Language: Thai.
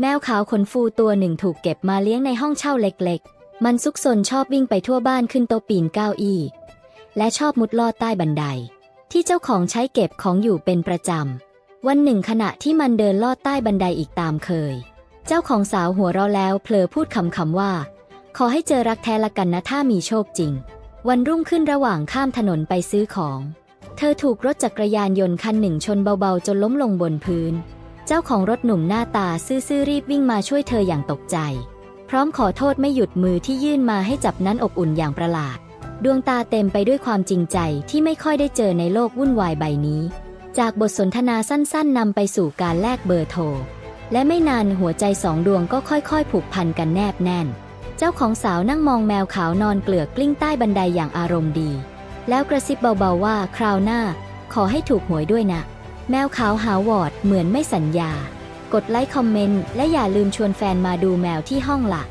แมวขาวขนฟูตัวหนึ่งถูกเก็บมาเลี้ยงในห้องเช่าเล็กๆ มันซุกซนชอบวิ่งไปทั่วบ้านขึ้นโต๊ะปีนเก้าอี้ และชอบมุดลอดใต้บันได ที่เจ้าของใช้เก็บของอยู่เป็นประจำ วันหนึ่งขณะที่มันเดินลอดใต้บันไดอีกตามเคย เจ้าของสาวหัวเราะแล้วเผลอพูดคำคำๆว่า ขอให้เจอรักแท้ละกันนะถ้ามีโชคจริง วันรุ่งขึ้นระหว่างข้ามถนนไปซื้อของ เธอถูกรถจักรยานยนต์คันหนึ่งชนเบาๆ จนล้มลงบนพื้น เจ้าของรถหนุ่มหน้าตาซื่อๆรีบวิ่งมาช่วยเธออย่างตกใจ พร้อมขอโทษไม่หยุดมือที่ยื่นมาให้จับนั้นอบอุ่นอย่างประหลาด ดวงตาเต็มไปด้วยความจริงใจที่ไม่ค่อยได้เจอในโลกวุ่นวายใบนี้ จากบทสนทนาสั้นๆนำไปสู่การแลกเบอร์โทร และไม่นานหัวใจสองดวงก็ค่อยๆ ผูกพันกันแนบแน่น เจ้าของสาวนั่งมองแมวขาวนอนเกลือกกลิ้งใต้บันไดอย่างอารมณ์ดี แล้วกระซิบเบาๆว่าคราวหน้า ขอให้ถูกหวยด้วยนะ แมวขาวหาวอดเหมือนไม่สัญญา กดไลค์คอมเมนต์และอย่าลืมชวนแฟนมาดูแมวที่ห้องละ